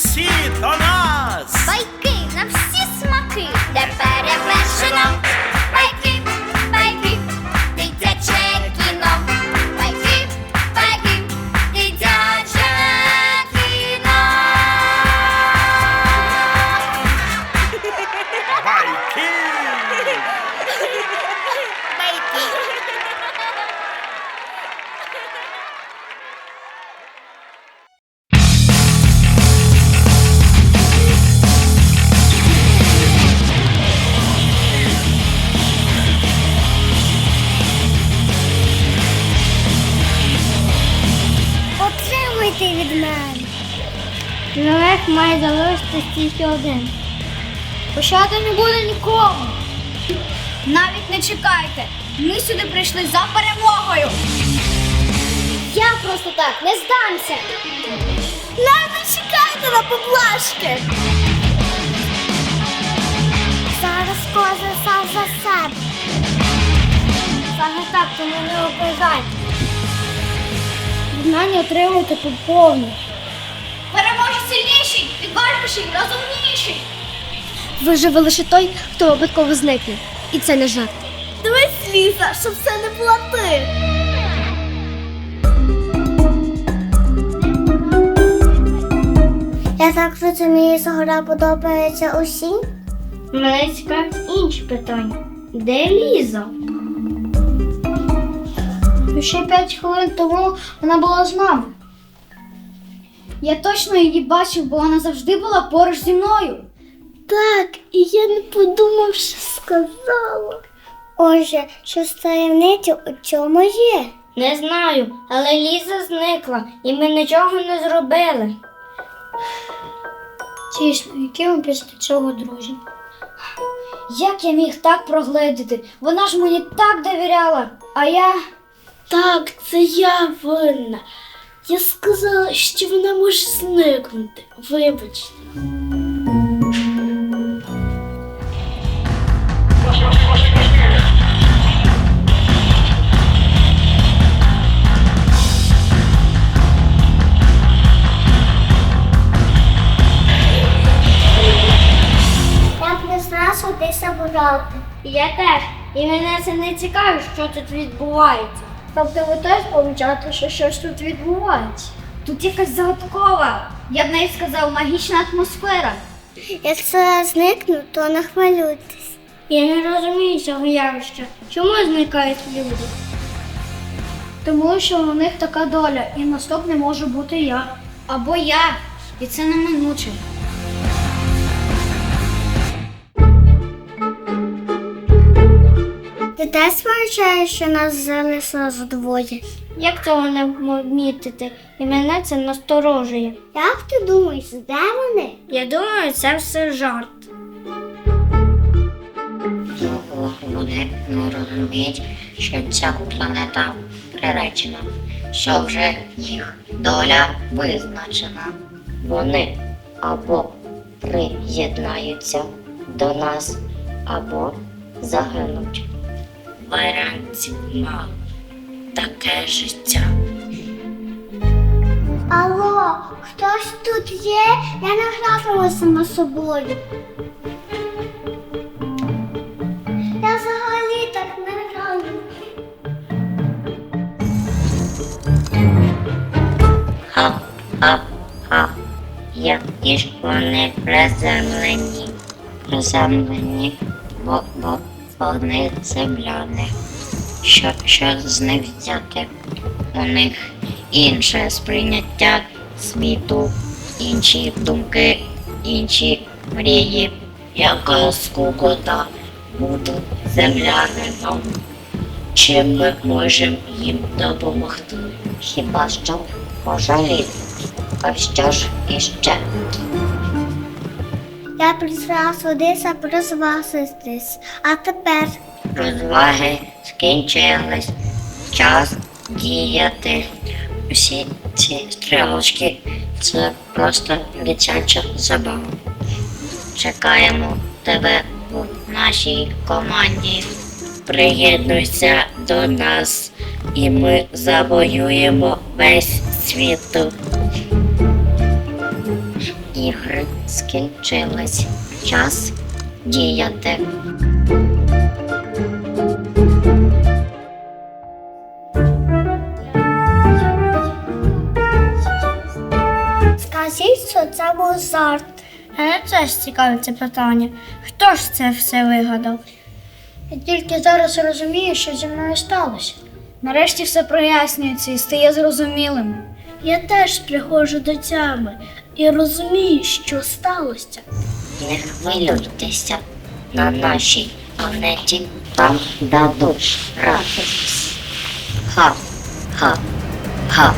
всі до нас! Байки! Має залишитись тільки один. Пощади не буде нікому. Навіть не чекайте. Ми сюди прийшли за перемогою. Я просто так не здамся. Не чекайте на поблажки. Зараз кожен сам за себе. Саме так, тому не ображайте. Знання отримуйте по повній. Переможе сильніший, відважніший, розумніший. Виживе лише той, хто випадково зникне. І це не жарт. Дивись, Ліза, щоб це не була ти. Я так розумію, що гра подобається усім. Мене цікавить інші питання. Де Ліза? Ще п'ять хвилин тому вона була з нами. Я точно її бачив, бо вона завжди була поруч зі мною. Так, і я не подумав, що сказала. Отже, щось таємниця у цьому є. Не знаю, але Ліза зникла, і ми нічого не зробили. Тісно, які ми після цього друзі? Як я міг так прогледіти? Вона ж мені так довіряла, а я. Так, це я винна. Я сказала, що вона може зникнути. Вибачте. Я б не знала, що ти забирати. Я теж. І мене це не цікавить, що тут відбувається. Тобто ви теж помічаєте, що щось тут відбувається. Тут якась загадкова. Я б навіть сказав, магічна атмосфера. Якщо я зникну, то не хвилюйтесь. Я не розумію цього явища. Чому зникають люди? Тому що у них така доля, і наступне може бути я. Або я. І це неминуче. Ти теж вважаєш, що нас залишилось двоє? Як цього не вмітити? І мене це насторожує. Як ти думаєш, де вони? Я думаю, це все жарт. Вони не розуміють, що ця планета приречена, що вже їх доля визначена. Вони або приєднаються до нас, або загинуть. Варіантів мало. Таке життя. Алло, хтось тут є? Я не гратиму сама собою. Я взагалі так не граю. Ха-ха-ха. Які ж вони приземлені. Приземлені, бо, бо вони земляни. Що, що з них взяти? У них інше сприйняття світу, інші думки, інші мрії. Яка скукота бути землянином. Чим ми можемо їм допомогти? Хіба що пожаліти? А що ж іще? Я прийшла сюди, щоб. А тепер Розваги скінчились. Час діяти. Всі ці стрілочки це просто дитяча забава. Чекаємо тебе у нашій команді. Приєднуйся до нас, і ми завоюємо весь світ. Ігри скінчились. Час діяти. скажіть, що це був жарт. Мене теж цікавить це питання. Хто ж це все вигадав? Я тільки зараз розумію, що зі мною сталося. Нарешті все прояснюється і стає зрозумілим. Я теж приходжу до тями і розумію, що сталося. Не хвилюйтеся на нашій планеті там дадуть радість. Ха, ха, ха.